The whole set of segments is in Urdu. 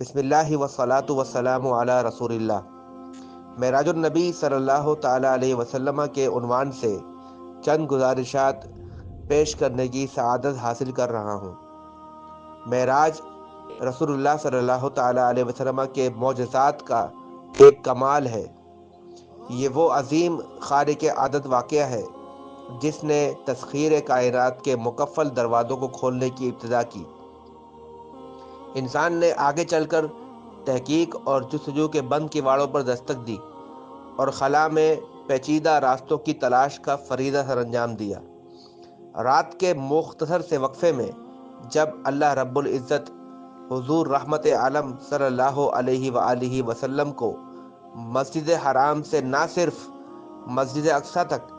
بسم اللہ وسلاۃ وسلام علی رسول اللہ۔ معراج النبی صلی اللہ تعالیٰ علیہ وسلم کے عنوان سے چند گزارشات پیش کرنے کی سعادت حاصل کر رہا ہوں۔ معراج رسول اللہ صلی اللہ تعالیٰ علیہ وسلم کے معجزات کا ایک کمال ہے۔ یہ وہ عظیم خارق عادت واقعہ ہے جس نے تسخیر کائنات کے مکفل دروازوں کو کھولنے کی ابتدا کی۔ انسان نے آگے چل کر تحقیق اور جستجو کے بند کیواڑوں پر دستک دی اور خلا میں پیچیدہ راستوں کی تلاش کا فریدہ سر انجام دیا۔ رات کے مختصر سے وقفے میں جب اللہ رب العزت حضور رحمت عالم صلی اللہ علیہ وآلہ وسلم کو مسجد حرام سے نہ صرف مسجد اقصہ تک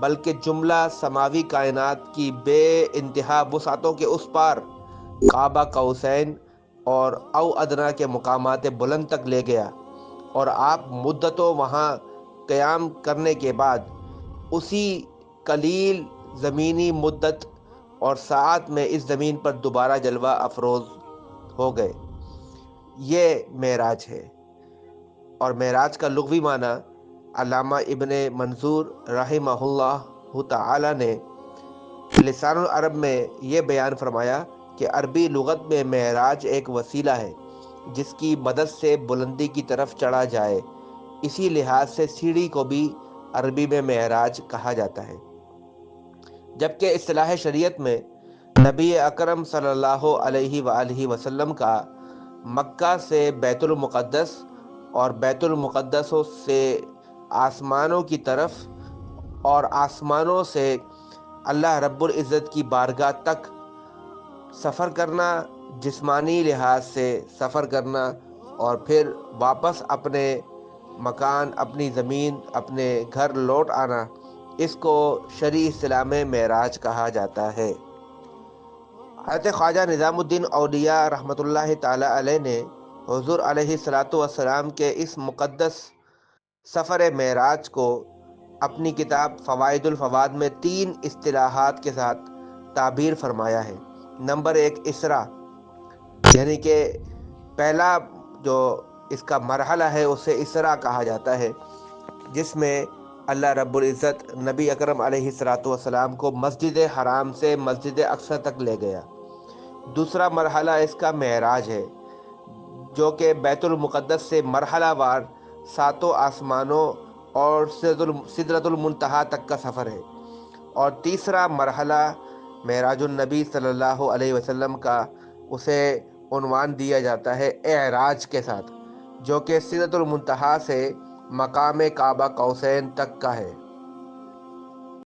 بلکہ جملہ سماوی کائنات کی بے انتہا وسعتوں کے اس پار، کعبہ قوسین اور او ادنا کے مقامات بلند تک لے گیا اور آپ مدتوں وہاں قیام کرنے کے بعد اسی قلیل زمینی مدت اور ساعت میں اس زمین پر دوبارہ جلوہ افروز ہو گئے۔ یہ معراج ہے۔ اور معراج کا لغوی معنی علامہ ابن منظور رحمہ اللہ تعالی نے لسان العرب میں یہ بیان فرمایا کہ عربی لغت میں معراج ایک وسیلہ ہے، جس کی مدد سے بلندی کی طرف چڑھا جائے۔ اسی لحاظ سے سیڑھی کو بھی عربی میں معراج کہا جاتا ہے۔ جبکہ اصطلاح شریعت میں نبی اکرم صلی اللہ علیہ وآلہ وسلم کا مکہ سے بیت المقدس اور بیت المقدس سے آسمانوں کی طرف اور آسمانوں سے اللہ رب العزت کی بارگاہ تک سفر کرنا جسمانی لحاظ سے سفر کرنا اور پھر واپس اپنے مکان، اپنی زمین، اپنے گھر لوٹ آنا، اس کو شرع اسلام معراج کہا جاتا ہے۔ حضرت خواجہ نظام الدین اولیاء رحمۃ اللہ تعالیٰ علیہ نے حضور علیہ السلاۃ والسلام کے اس مقدس سفر معراج کو اپنی کتاب فوائد الفواد میں تین اصطلاحات کے ساتھ تعبیر فرمایا ہے۔ نمبر ایک اسرا یعنی کہ پہلا جو اس کا مرحلہ ہے اسے اسرا کہا جاتا ہے، جس میں اللہ رب العزت نبی اکرم علیہ السلاۃ والسلام کو مسجد حرام سے مسجد اقصر تک لے گیا۔ دوسرا مرحلہ اس کا معراج ہے، جو کہ بیت المقدس سے مرحلہ وار ساتوں آسمانوں اور سدرت المنتہا تک کا سفر ہے۔ اور تیسرا مرحلہ معراج النبی صلی اللہ علیہ وسلم کا اسے عنوان دیا جاتا ہے اعراج کے ساتھ، جو کہ سیرت المنتہا سے مقام کعبہ کوسین تک کا ہے۔